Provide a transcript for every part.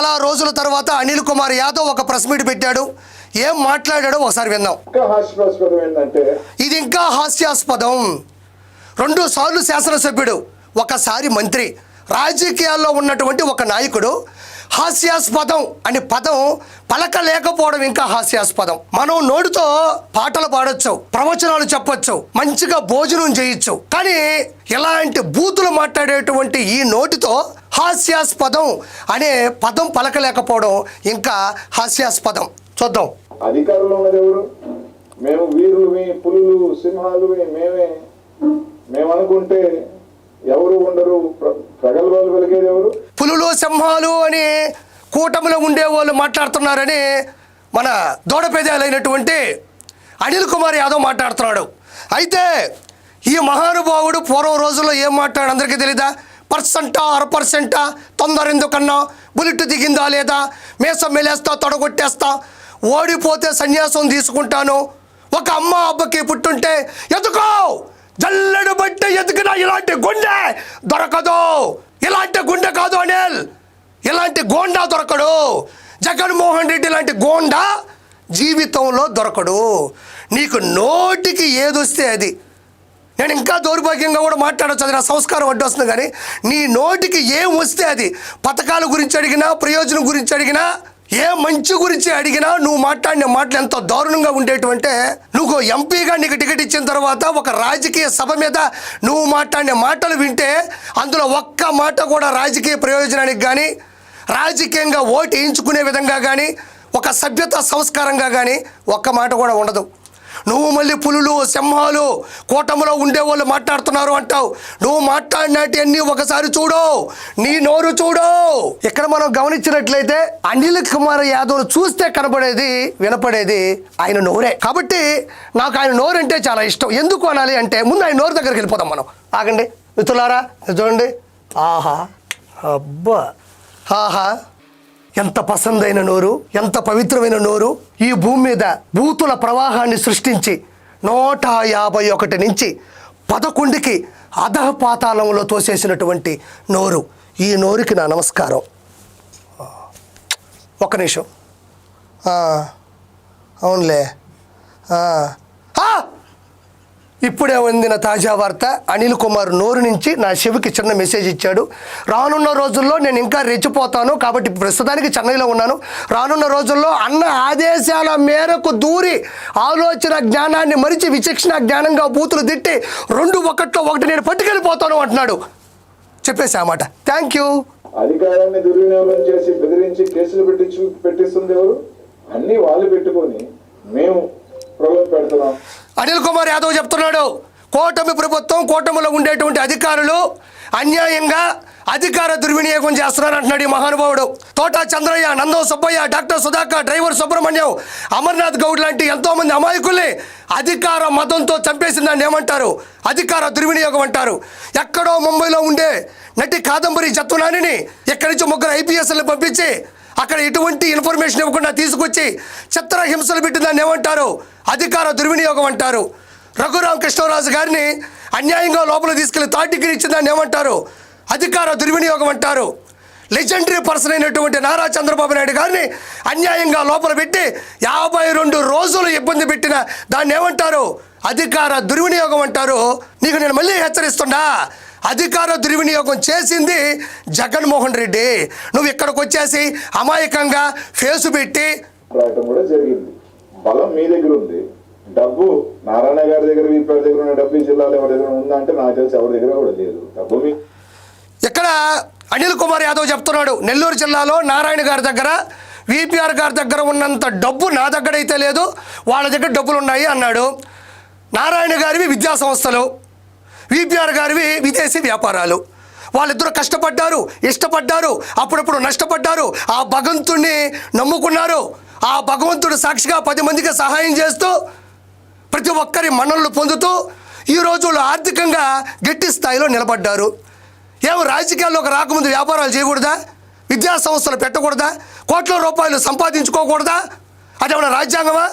చాలా రోజుల తర్వాత అనిల్ కుమార్ యాదవ్ ఒక ప్రెస్ మీట్ పెట్టాడు. ఏం మాట్లాడాడో ఒకసారి విందాం. ఏంటంటే? ఇది ఇంకా హాస్యాస్పదం. రెండు సార్లు శాసనసభ్యుడు ఒకసారి మంత్రి. రాజకీయాల్లో ఉన్నటువంటి ఒక నాయకుడు హాస్యాస్పదం అనే పదం పలకలేకపోవడం ఇంకా హాస్యాస్పదం. మనం నోటితో పాటలు పాడొచ్చు ప్రవచనాలు చెప్పొచ్చు మంచిగా భోజనం చేయొచ్చు. కానీ ఇలాంటి బూతులు మాట్లాడేటువంటి ఈ నోటితో హాస్యాస్పదం అనే పదం పలకలేకపోవడం ఇంకా హాస్యాస్పదం. చూద్దాం. అధికారులు ఎవరు? మేము వీరులమి పులులు సింహాలు మేమే. మేము అనుకుంటే ఎవరు ఉండరు ప్రగల్భాలు వెలిగేది ఎవరు? పులులు సింహాలు అని కూటమిలో ఉండేవాళ్ళు మాట్లాడుతున్నారని మన దూడపేదాలైనటువంటి అనిల్ కుమార్ యాదవ్ మాట్లాడుతున్నాడు. అయితే ఈ మహానుభావుడు పూర్వం రోజుల్లో ఏం మాట్లాడు అందరికీ తెలీదా? పర్సెంటా అర పర్సెంటా తొందర ఎందుకన్నా? బుల్లెట్ దిగిందా లేదా? మేసం మెలేస్తా తొడగొట్టేస్తా ఓడిపోతే సన్యాసం తీసుకుంటాను. ఒక అమ్మ అబ్బకి పుట్టుంటే ఎదుకో జల్లెడు బట్టి ఎదుకునా ఇలాంటి గుండె దొరకదు. ఇలాంటి గుండె కాదు అనిల్. ఇలాంటి గోండా దొరకడు. జగన్మోహన్ రెడ్డి లాంటి గోండా జీవితంలో దొరకడు. నీకు నోటికి ఏదొస్తే అది. నేను ఇంకా దౌర్భాగ్యంగా కూడా మాట్లాడచ్చు అది నా సంస్కారం అడ్డు వస్తుంది కానీ నీ నోటికి ఏం వస్తే అది. పథకాల గురించి అడిగినా ప్రయోజనం గురించి అడిగినా ఏ మంచి గురించి అడిగినా నువ్వు మాట్లాడిన మాటలు ఎంత దారుణంగా ఉండేటువంటి నువ్వు ఎంపీగా నీకు టికెట్ ఇచ్చిన తర్వాత ఒక రాజకీయ సభ మీద నువ్వు మాట్లాడిన మాటలు వింటే అందులో ఒక్క మాట కూడా రాజకీయ ప్రయోజనానికి కానీ రాజకీయంగా ఓటు వేయించుకునే విధంగా కానీ ఒక సభ్యత సంస్కారంగా కానీ ఒక్క మాట కూడా ఉండదు. నువ్వు మళ్ళీ పులులు సింహాలు కూటమిలో ఉండేవాళ్ళు మాట్లాడుతున్నారు అంటావు. నువ్వు మాట్లాడినట్టు ఒకసారి చూడు. నీ నోరు చూడు. ఇక్కడ మనం గమనించినట్లయితే అనిల్ కుమార్ యాదవ్ను చూస్తే కనపడేది వినపడేది ఆయన నోరే. కాబట్టి నాకు ఆయన నోరు అంటే చాలా ఇష్టం. ఎందుకు అనాలి అంటే ముందు ఆయన నోరు దగ్గరికి వెళ్ళిపోతాం మనం. ఆగండి. మిత్రులారా చూడండి. ఆహా. అబ్బా. ఆహా. ఎంత పసందైన నోరు ఎంత పవిత్రమైన నోరు ఈ భూమి మీద భూతుల ప్రవాహాన్ని సృష్టించి నూట యాభై ఒకటి నుంచి పదకొండుకి అధహ పాతాళంలో తోసేసినటువంటి నోరు. ఈ నోరుకి నా నమస్కారం. ఒక్క నిమిషం. అవునులే. ఇప్పుడే అందిన తాజా వార్త అనిల్ కుమార్ నోరు నుంచి నా శివకి చిన్న మెసేజ్ ఇచ్చాడు. రానున్న రోజుల్లో నేను ఇంకా రెచ్చిపోతాను కాబట్టి ప్రస్తుతానికి చెన్నైలో ఉన్నాను. రానున్న రోజుల్లో అన్న ఆదేశాల మేరకు దూరి ఆలోచన జ్ఞానాన్ని మరిచి విచక్షణ జ్ఞానంగా బూతులు తిట్టి రెండు ఒకట్లో ఒకటి నేను పట్టుకెళ్ళిపోతాను అంటున్నాడు. చెప్పేసి ఆ మాట. థ్యాంక్ యూ అధికారాన్ని దుర్వినియోగం చేసి బెదిరించి కేసులు పెట్టించు పెట్టిస్తుంది ఎవరు? అన్ని వాళ్ళు పెట్టుకొని మేము ప్రలోభ పెడుతున్నాం. అనిల్ కుమార్ యాదవ్ చెప్తున్నాడు. కూటమి ప్రభుత్వం కూటమిలో ఉండేటువంటి అధికారులు అన్యాయంగా అధికార దుర్వినియోగం చేస్తున్నారు అంటున్నాడు ఈ మహానుభావుడు. తోట చంద్రయ్య నందం సుబ్బయ్య డాక్టర్ సుధాకర్ డ్రైవర్ సుబ్రహ్మణ్యం అమర్నాథ్ గౌడ్ లాంటి ఎంతోమంది అమాయకుల్ని అధికార మతంతో చంపేసిందని ఏమంటారు? అధికార దుర్వినియోగం అంటారు. ఎక్కడో ముంబైలో ఉండే నటి కాదంబరి జత్వనానిని ఇక్కడి నుంచి ముగ్గురు ఐపీఎస్లు పంపించి అక్కడ ఎటువంటి ఇన్ఫర్మేషన్ ఇవ్వకుండా తీసుకొచ్చి చిత్ర హింసలు పెట్టి దాన్ని ఏమంటారు? అధికార దుర్వినియోగం అంటారు. రఘురామ కృష్ణరాజు గారిని అన్యాయంగా లోపల తీసుకెళ్ళి థర్డ్ డిగ్రీ ఇచ్చిన దాన్ని ఏమంటారు? అధికార దుర్వినియోగం అంటారు. లెజెండరీ పర్సన్ అయినటువంటి నారా చంద్రబాబు నాయుడు గారిని అన్యాయంగా లోపల పెట్టి యాభై రెండు రోజులు ఇబ్బంది పెట్టిన దాన్ని ఏమంటారు? అధికార దుర్వినియోగం అంటారు. నీకు నేను మళ్ళీ హెచ్చరిస్తున్నా అధికార దుర్వినియోగం చేసింది జగన్మోహన్ రెడ్డి. నువ్వు ఇక్కడికి వచ్చేసి అమాయకంగా ఫేసు పెట్టి కూడా జరిగింది. బలం మీ దగ్గర ఉంది. డబ్బు నారాయణ గారి దగ్గర వీపారి దగ్గర ఉన్న డబ్బు జిల్లాలో ఎవరి దగ్గర ఉందా అంటే నాకు తెలిసి ఎవరి దగ్గర కూడా లేదు. డబ్బు మీ ఇక్కడ అనిల్ కుమార్ యాదవ్ చెప్తున్నాడు నెల్లూరు జిల్లాలో నారాయణ గారి దగ్గర విపిఆర్ గారి దగ్గర ఉన్నంత డబ్బు నా దగ్గర అయితే లేదు వాళ్ళ దగ్గర డబ్బులు ఉన్నాయి అన్నాడు. నారాయణ గారివి విద్యా సంస్థలు. విబిఆర్ గారివి విదేశీ వ్యాపారాలు. వాళ్ళిద్దరు కష్టపడ్డారు ఇష్టపడ్డారు అప్పుడప్పుడు నష్టపడ్డారు. ఆ భగవంతుడిని నమ్ముకున్నారు. ఆ భగవంతుడు సాక్షిగా పది మందికి సహాయం చేస్తూ ప్రతి ఒక్కరి మన్నలు పొందుతూ ఈ రోజుల్లో ఆర్థికంగా గట్టి స్థాయిలో నిలబడ్డారు. ఏం రాజకీయాల్లోకి రాకముందు వ్యాపారాలు చేయకూడదా? విద్యా సంస్థలు పెట్టకూడదా? కోట్ల రూపాయలు సంపాదించుకోకూడదా? అదేమన్నా రాజ్యాంగమా?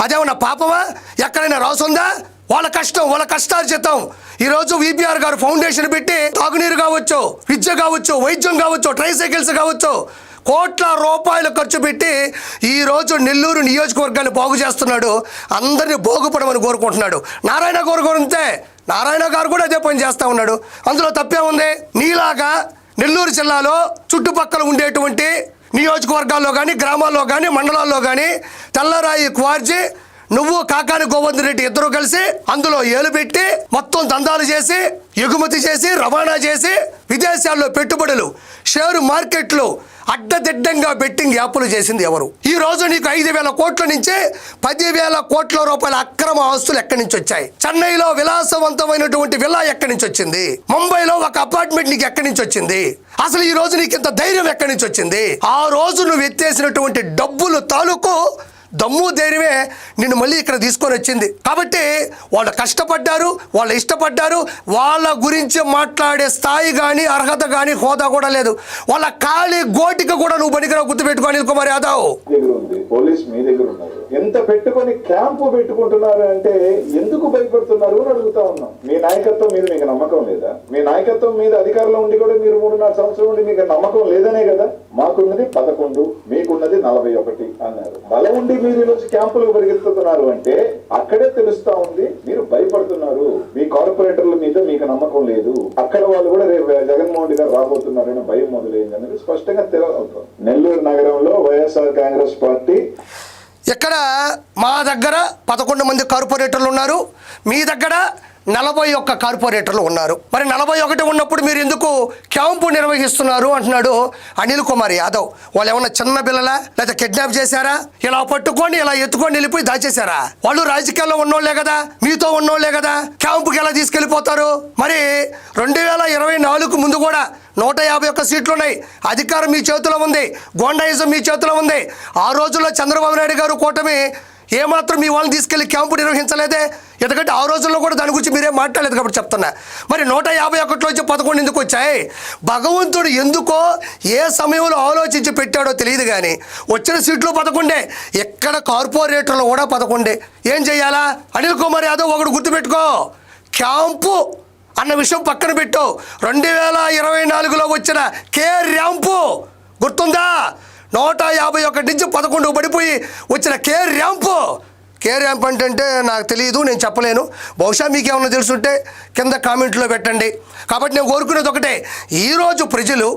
అదేమన్నా పాపమా? ఎక్కడైనా రాసుందా? వాళ్ళ కష్టం వాళ్ళ కష్టాలు చేద్దాం ఈరోజు విబిఆర్ గారు ఫౌండేషన్ పెట్టి తాగునీరు కావచ్చు విద్య కావచ్చు వైద్యం కావచ్చు ట్రైసైకిల్స్ కావచ్చు కోట్ల రూపాయలు ఖర్చు పెట్టి ఈరోజు నెల్లూరు నియోజకవర్గాన్ని బాగు చేస్తున్నాడు. అందరినీ బాగుపడమని కోరుకుంటున్నాడు. నారాయణ కోరుకుంటే నారాయణ గారు కూడా అదే పని చేస్తూ ఉన్నాడు. అందులో తప్పే ఉంది. నీలాగా నెల్లూరు జిల్లాలో చుట్టుపక్కల ఉండేటువంటి నియోజకవర్గాల్లో కానీ గ్రామాల్లో కానీ మండలాల్లో కానీ తెల్లరాయి క్వార్జీ నువ్వు కాకాని గోవర్ధన్ రెడ్డి ఇద్దరు కలిసి అందులో ఏలు పెట్టి మొత్తం దందాలు చేసి ఎగుమతి చేసి రవాణా చేసి విదేశాల్లో పెట్టుబడులు షేరు మార్కెట్లు అడ్డదిడ్డంగా బెట్టింగ్ యాప్లు చేసింది ఎవరు? ఈ రోజు నీకు ఐదు వేల కోట్ల నుంచి పదివేల కోట్ల రూపాయల అక్రమ ఆస్తులు ఎక్కడి నుంచి వచ్చాయి? చెన్నైలో విలాసవంతమైనటువంటి విలా ఎక్కడి నుంచి వచ్చింది? ముంబైలో ఒక అపార్ట్మెంట్ నీకు ఎక్కడి నుంచి వచ్చింది? అసలు ఈ రోజు నీకు ఇంత ధైర్యం ఎక్కడి నుంచి వచ్చింది? ఆ రోజు నువ్వు ఎత్తేసినటువంటి డబ్బులు తాలూకు దమ్ము ధైర్యమే నిన్ను మళ్ళీ ఇక్కడ తీసుకొని వచ్చింది. కాబట్టి వాళ్ళు కష్టపడ్డారు వాళ్ళు ఇష్టపడ్డారు వాళ్ళ గురించి మాట్లాడే స్థాయి కానీ అర్హత కానీ హోదా కూడా లేదు. వాళ్ళ ఖాళీ గోటికి కూడా నువ్వు పనికిరావు గుర్తుపెట్టుకో అనిల్ కుమార్ యాదవ్. పోలీస్ మీ దగ్గర ఉన్నారు. ఎంత పెట్టుకొని క్యాంపు పెట్టుకుంటున్నారు అంటే ఎందుకు భయపడుతున్నారు అని అడుగుతా ఉన్నాం. మీ నాయకత్వం మీద మీకు నమ్మకం లేదా? మీ నాయకత్వం మీద అధికారంలో ఉండి కూడా మీరు మూడున్నర సంవత్సరం ఉండి మీకు నమ్మకం లేదనే కదా? మాకున్నది పదకొండు మీకున్నది నలభై ఒకటి అన్నారు. బలం ఉండి మీరు ఈరోజు క్యాంపులకు పరిగెత్తుతున్నారు అంటే అక్కడే తెలుస్తా ఉంది మీరు భయపడుతున్నారు. మీ కార్పొరేటర్ల మీద మీకు నమ్మకం లేదు. అక్కడ వాళ్ళు కూడా రేపు జగన్మోహన్ రెడ్డి గారు రాబోతున్నారని భయం మొదలైంది అనేది స్పష్టంగా తెలియదు నెల్లూరు నగరంలో వైఎస్ఆర్ కాంగ్రెస్ పార్టీ ఇక్కడ మా దగ్గర పదకొండు మంది కార్పొరేటర్లు ఉన్నారు. మీ దగ్గర నలభై ఒక్క కార్పొరేటర్లు ఉన్నారు. మరి నలభై ఒకటి ఉన్నప్పుడు మీరు ఎందుకు క్యాంపు నిర్వహిస్తున్నారు అంటున్నాడు అనిల్ కుమార్ యాదవ్. వాళ్ళు ఏమన్నా చిన్న పిల్లలా? లేదా కిడ్నాప్ చేశారా? ఇలా పట్టుకొని ఇలా ఎత్తుకొని వెళ్ళిపోయి దాచేశారా? వాళ్ళు రాజకీయాల్లో ఉన్నోళ్ళే కదా మీతో ఉన్నోళ్ళే కదా క్యాంపుకి ఎలా తీసుకెళ్ళిపోతారు? మరి రెండు వేల ఇరవై నాలుగు ముందు కూడా నూట యాభై ఒక్క సీట్లు ఉన్నాయి. అధికారం మీ చేతిలో ఉంది. గోండాయిజం మీ చేతిలో ఉంది. ఆ రోజుల్లో చంద్రబాబు నాయుడు గారు కూటమి ఏమాత్రం మీ వాళ్ళని తీసుకెళ్ళి క్యాంపు నిర్వహించలేదే? ఎందుకంటే ఆ రోజుల్లో కూడా దాని గురించి మీరేం మాట్లాడలేదు కాబట్టి చెప్తున్నా. మరి నూట యాభై ఒకటిలో వచ్చి పదకొండు ఎందుకు వచ్చాయి? భగవంతుడు ఎందుకో ఏ సమయంలో ఆలోచించి పెట్టాడో తెలియదు కానీ వచ్చిన సీట్లు పదకొండే ఎక్కడ కార్పొరేటర్లు కూడా పదకొండే. ఏం చేయాలా? అనిల్ కుమార్ యాదవ్ ఒకడు గుర్తుపెట్టుకో. క్యాంపు అన్న విషయం పక్కన పెట్టు. రెండు వేల ఇరవై నాలుగులో వచ్చిన కే ర్యాంపు. గుర్తుందా? నూట యాభై ఒకటి నుంచి పదకొండు పడిపోయి వచ్చిన కే ర్యాంపు. కే ర్యాంప్ అంటే అంటే నాకు తెలియదు నేను చెప్పలేను. బహుశా మీకు ఏమైనా తెలుసుంటే కింద కామెంట్లో పెట్టండి. కాబట్టి నేను కోరుకునేది ఒకటే. ఈరోజు ప్రజలు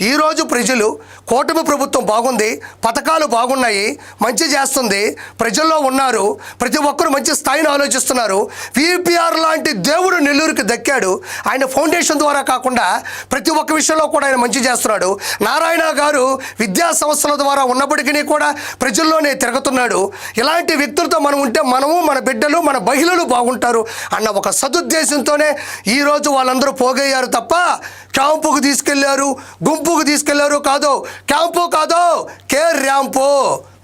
ఈరోజు ప్రజలు కూటమి ప్రభుత్వం బాగుంది పథకాలు బాగున్నాయి మంచి చేస్తుంది ప్రజల్లో ఉన్నారు ప్రతి ఒక్కరు మంచి స్థాయిని ఆలోచిస్తున్నారు. విపిఆర్ లాంటి దేవుడు నెల్లూరుకి దక్కాడు. ఆయన ఫౌండేషన్ ద్వారా కాకుండా ప్రతి ఒక్క విషయంలో కూడా ఆయన మంచి చేస్తున్నాడు. నారాయణ గారు విద్యా సంస్థల ద్వారా ఉన్నప్పటికీ కూడా ప్రజల్లోనే తిరుగుతున్నాడు. ఇలాంటి వ్యక్తులతో మనం ఉంటే మనము మన బిడ్డలు మన మహిళలు బాగుంటారు అన్న ఒక సదుద్దేశంతోనే ఈరోజు వాళ్ళందరూ పోగయ్యారు తప్ప క్యాంపుకు తీసుకెళ్ళారు గుంపుకు తీసుకెళ్ళారు కాదు? క్యాంపు కాదు? కే ర్యాంపు?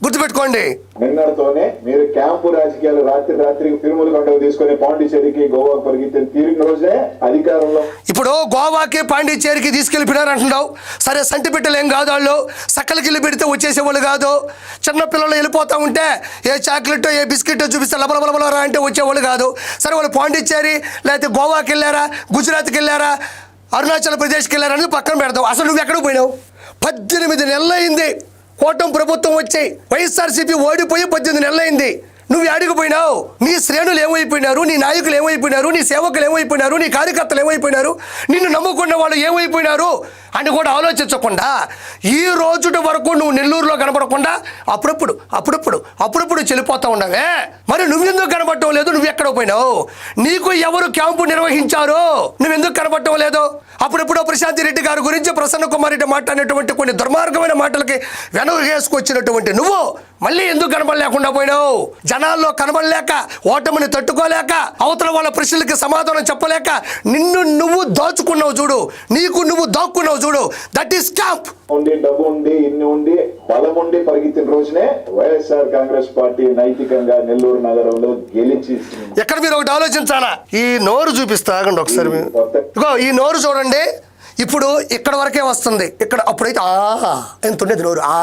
గుర్తుపెట్టుకోండి. నిన్నటితోనే మీరు క్యాంపు రాజకీయాలు రాత్రి రాత్రికి తిరుమల కొండకు తీసుకొని పాండిచేరికి గోవాకు పరిగెత్తిన తీరిన రోజే అధికారంలో. ఇప్పుడు గోవాకి పాండిచ్చేరికి తీసుకెళ్ళిపోయినారు అంటున్నావు. సరే సంటి బిడ్డలు ఏం కాదు వాళ్ళు. సక్కలకిల్లి పెడితే వచ్చేసేవాళ్ళు కాదు. చిన్న పిల్లలు వెళ్ళిపోతూ ఉంటే ఏ చాక్లెట్ ఏ బిస్కెట్ చూపిస్తే లబలబలబలరా అంటే వచ్చేవాళ్ళు కాదు. సరే వాళ్ళు పాండిచ్చేరి లేకపోతే గోవాకి వెళ్ళారా గుజరాత్కి వెళ్ళారా? అరుణాచల్ ప్రదేశ్కి వెళ్ళారని పక్కన పెడతావు. అసలు నువ్వు ఎక్కడికి పోయినావు? పద్దెనిమిది నెలలైంది. కూటమి ప్రభుత్వం వచ్చి వైఎస్ఆర్సీపీ ఓడిపోయి పద్దెనిమిది నెలలైంది. నువ్వు ఆడికి పోయినావు? నీ శ్రేణులు ఏమైపోయినారు? నీ నాయకులు ఏమైపోయినారు? నీ సేవకులు ఏమైపోయినారు? నీ కార్యకర్తలు ఏమైపోయినారు? నిన్ను నమ్ముకున్న వాళ్ళు ఏమైపోయినారు? అని కూడా ఆలోచించకుండా ఈ రోజుటి వరకు నువ్వు నెల్లూరులో కనబడకుండా అప్పుడప్పుడు అప్పుడప్పుడు అప్పుడప్పుడు చెల్లిపోతూ ఉండవే మరి నువ్వెందుకు కనబడటం లేదు? నువ్వు ఎక్కడ పోయినావు? నీకు ఎవరు క్యాంపు నిర్వహించారు? నువ్వెందుకు కనబడటం లేదు? అప్పుడప్పుడు ప్రశాంతి రెడ్డి గారి గురించి ప్రసన్న కుమార్ రెడ్డి మాట్లాడినటువంటి కొన్ని దుర్మార్గమైన మాటలకి వెనకేసుకొచ్చినటువంటి నువ్వు మళ్ళీ ఎందుకు కనబడలేకుండా పోయినావు? జనాల్లో కనబడలేక ఓటమిని తట్టుకోలేక అవతల వాళ్ళ ప్రశ్నలకి సమాధానం చెప్పలేక నిన్ను నువ్వు దాచుకున్నావు చూడు. నీకు నువ్వు దాక్కున్నావు చూడు. దట్ ఈస్ క్యాంప్ ఉండి డబ్బు ఉండి ఇన్ని ఉండి బలం ఉండి పరిగెత్తిన రోజునే వైఎస్ఆర్ కాంగ్రెస్ పార్టీ నైతికంగా నెల్లూరు నగరంలో గెలిచి ఎక్కడ మీరు ఒకటి ఆలోచించాలా? ఈ నోరు చూపిస్తా ఆగండి ఒకసారి ఇగో ఈ నోరు చూడండి. ఇప్పుడు ఇక్కడ వరకే వస్తుంది. ఇక్కడ అప్పుడైతే ఆ ఎంత ఉండేది నోరు? ఆ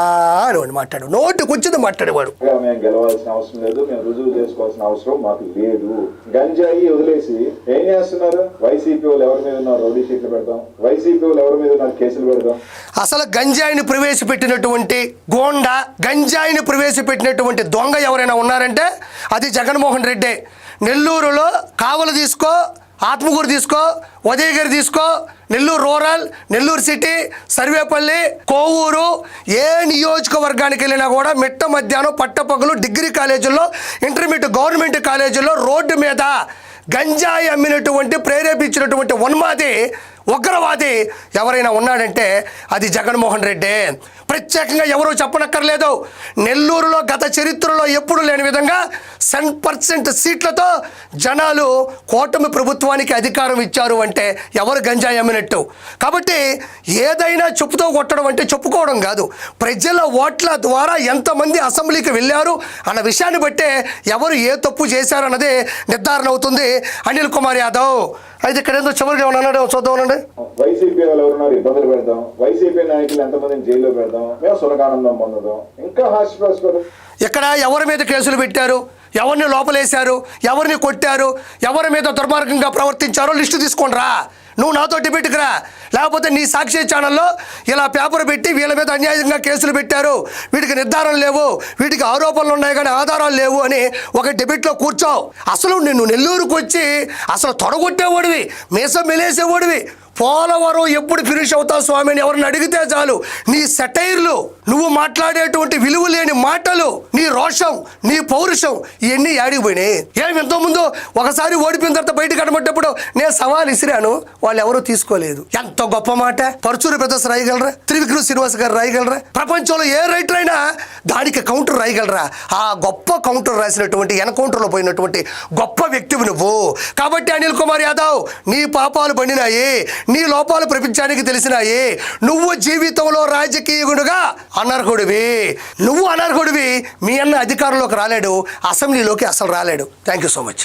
అని మాట్లాడు. నోటికి వచ్చింది మాట్లాడేవాడు. మేము గెలవాల్సిన అవసరం లేదు మేము రుజువు చేసుకోవాల్సిన అవసరం మాకు లేదు. గంజాయి వదిలేసి ఏం చేస్తున్నారు? వైసీపీ వాళ్ళు ఎవరి మీద ఉన్నారు? రౌడీ షీట్లు పెడతాం వైసీపీ వాళ్ళు ఎవరి మీద ఉన్నారు? కేసులు పెడతాం అసలు గంజాయిని ప్రవేశపెట్టినటువంటి గోండా గంజాయిని ప్రవేశపెట్టినటువంటి దొంగ ఎవరైనా ఉన్నారంటే అది జగన్మోహన్ రెడ్డి. నెల్లూరులో కావలు తీసుకో ఆత్మకూరు తీసుకో ఉదయగిరి తీసుకో నెల్లూరు రూరల్ నెల్లూరు సిటీ సర్వేపల్లి కోవూరు ఏ నియోజకవర్గానికి వెళ్ళినా కూడా మిట్ట మధ్యాహ్నం పట్టపగలు డిగ్రీ కాలేజీల్లో ఇంటర్మీడియట్ గవర్నమెంట్ కాలేజీల్లో రోడ్డు మీద గంజాయి అమ్మినటువంటి ప్రేరేపించినటువంటి ఉన్మాది ఉగ్రవాది ఎవరైనా ఉన్నాడంటే అది జగన్మోహన్ రెడ్డి. ప్రత్యేకంగా ఎవరూ చెప్పనక్కర్లేదు. నెల్లూరులో గత చరిత్రలో ఎప్పుడు లేని విధంగా సెన్ పర్సెంట్ సీట్లతో జనాలు కూటమి ప్రభుత్వానికి అధికారం ఇచ్చారు అంటే ఎవరు గంజాయి అమ్మినట్టు. కాబట్టి ఏదైనా చెప్పుతో కొట్టడం అంటే చెప్పుకోవడం కాదు. ప్రజల ఓట్ల ద్వారా ఎంతమంది అసెంబ్లీకి వెళ్ళారు అన్న విషయాన్ని బట్టే ఎవరు ఏ తప్పు చేశారు అన్నది నిర్ధారణ అవుతుంది. అనిల్ కుమార్ యాదవ్. అయితే ఇక్కడ ఏదో చివరికి ఏమన్నా చూద్దాం చూద్దామనండి వైసీపీ వాళ్ళు ఎవరున్నారు? ఇబ్బందులు పెడతాం. వైసీపీ నాయకులు ఎంతమందిని జైల్లో పెడతాం? మేము ఇంకా ఎవరి మీద కేసులు పెట్టారు? ఎవరిని లోపలేశారు? ఎవరిని కొట్టారు? ఎవరి మీద దుర్మార్గంగా ప్రవర్తించారో లిస్టు తీసుకోండి రా నువ్వు నాతో డిబేట్కి రా లేకపోతే నీ సాక్షి ఛానల్లో ఇలా పేపర్ పెట్టి వీళ్ళ మీద అన్యాయంగా కేసులు పెట్టారు. వీటికి నిర్ధారణ లేవు. వీటికి ఆరోపణలు ఉన్నాయి కానీ ఆధారాలు లేవు అని ఒక డిబేట్లో కూర్చోవు అసలు నిన్ను నెల్లూరుకు వచ్చి అసలు తొడగొట్టేవాడివి మీసం మెలేసేవాడివి. పోలవరం ఎప్పుడు ఫినిష్ అవుతావు స్వామి అని ఎవరిని అడిగితే చాలు. నీ సెటైర్లు నువ్వు మాట్లాడేటువంటి విలువ లేని మాటలు నీ రోషం నీ పౌరుషం ఇవన్నీ ఆడిపోయినాయి ఏమి ఎంతో ముందు ఒకసారి ఓడిపోయిన తర్వాత బయటకు కనబడ్డప్పుడు నేను సవాల్ ఇసిరాను వాళ్ళు ఎవరూ తీసుకోలేదు. ఎంత గొప్ప మాట. పరచూరి బ్రదర్స్ రాయగలరా? త్రివిక్రమ్ శ్రీనివాస్ గారు రాయగలరా? ప్రపంచంలో ఏ రైటర్ అయినా దానికి కౌంటర్ రాయగలరా? ఆ గొప్ప కౌంటర్ రాసినటువంటి ఎన్కౌంటర్లో పోయినటువంటి గొప్ప వ్యక్తివి నువ్వు. కాబట్టి అనిల్ కుమార్ యాదవ్ నీ పాపాలు పండినాయి. నీ లోపాలు ప్రపంచానికి తెలిసినాయి. నువ్వు జీవితంలో రాజకీయుడుగా అనర్హుడివి. నువ్వు అనర్హుడివి. మీ అన్న అధికారంలోకి రాలేడు. అసెంబ్లీలోకి అసలు రాలేడు. Thank you so much